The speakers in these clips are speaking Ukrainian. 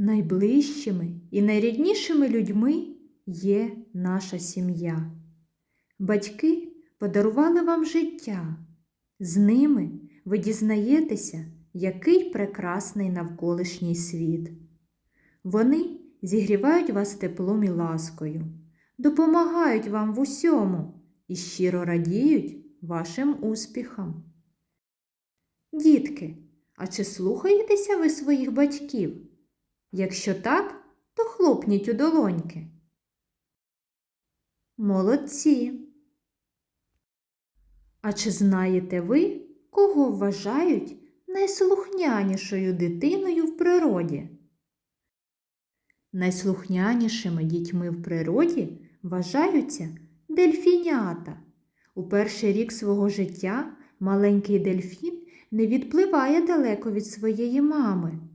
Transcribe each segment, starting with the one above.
Найближчими і найріднішими людьми є наша сім'я. Батьки подарували вам життя. З ними ви дізнаєтеся, який прекрасний навколишній світ. Вони зігрівають вас теплом і ласкою, допомагають вам в усьому і щиро радіють вашим успіхам. Дітки, а чи слухаєтеся ви своїх батьків? Якщо так, то хлопніть у долоньки. Молодці. А чи знаєте ви, кого вважають найслухнянішою дитиною в природі? Найслухнянішими дітьми в природі вважаються дельфінята. У перший рік свого життя маленький дельфін не відпливає далеко від своєї мами.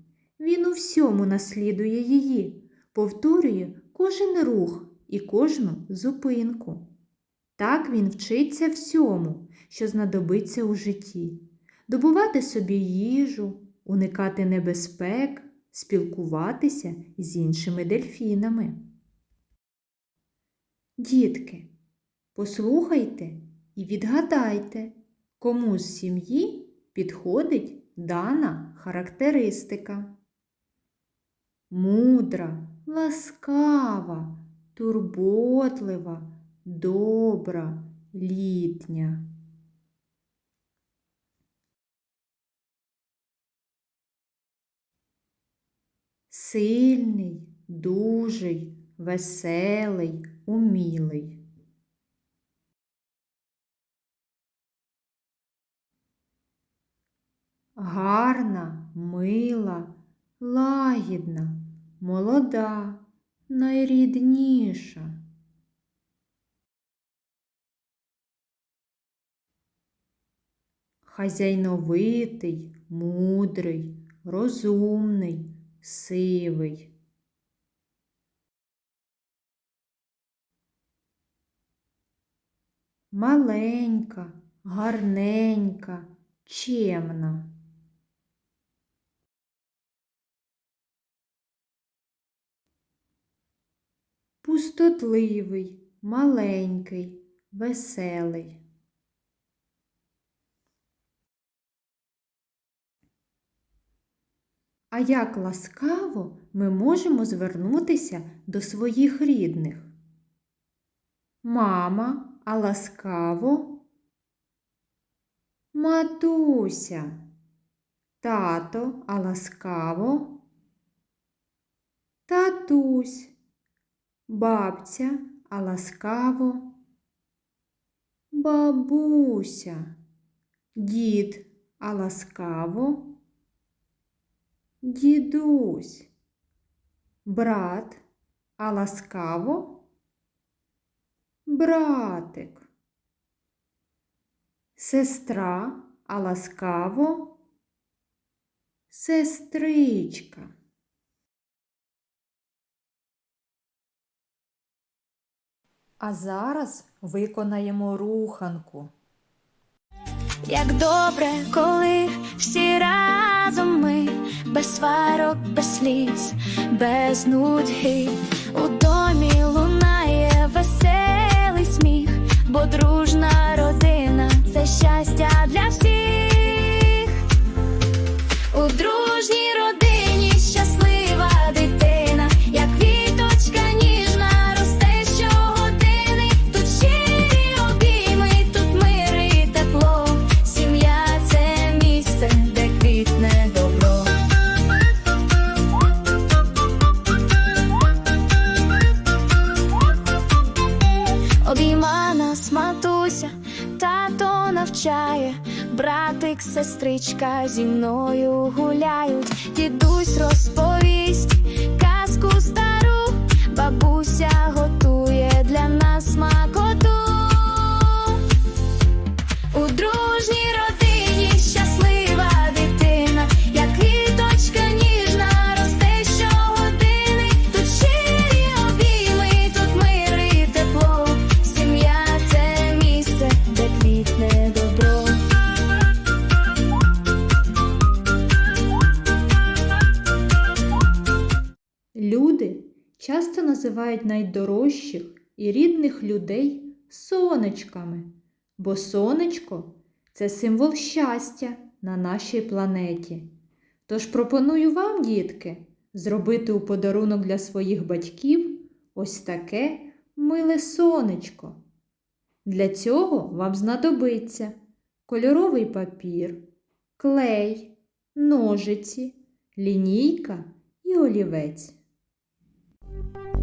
Він у всьому наслідує її, повторює кожен рух і кожну зупинку. Так він вчиться всьому, що знадобиться у житті, добувати собі їжу, уникати небезпек, спілкуватися з іншими дельфінами. Дітки, послухайте і відгадайте, кому з сім'ї підходить дана характеристика. Мудра, ласкава, турботлива, добра, літня. Сильний, дужий, веселий, умілий. Гарна, мила, лагідна, молода, найрідніша. Хазяйновитий, мудрий, розумний, сивий. Маленька, гарненька, чемна. Пустотливий, маленький, веселий. А як ласкаво ми можемо звернутися до своїх рідних? Мама, а ласкаво? Матуся, тато, а ласкаво? Татусь, бабця, а ласкаво? Бабуся, дід, а ласкаво? Дідусь, брат, а ласкаво? Братик, сестра, а ласкаво? Сестричка. А зараз виконаємо руханку. Як добре, коли всі разом ми, без сварок, без сліз, без нудьги. У домі лунає веселий сміх, бо дружна родина це щастя для нас матуся, тато навчає, братик, сестричка зі мною гуляють, дідусь розповість казку стару, бабуся готує називають найдорожчих і рідних людей сонечками, бо сонечко це символ щастя на нашій планеті. Тож пропоную вам, дітки, зробити у подарунок для своїх батьків ось таке миле сонечко. Для цього вам знадобиться кольоровий папір, клей, ножиці, лінійка і олівець. Thank you.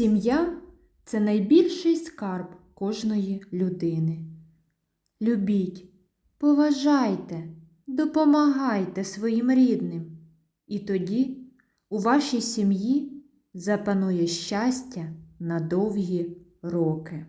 Сім'я це найбільший скарб кожної людини. Любіть, поважайте, допомагайте своїм рідним, і тоді у вашій сім'ї запанує щастя на довгі роки.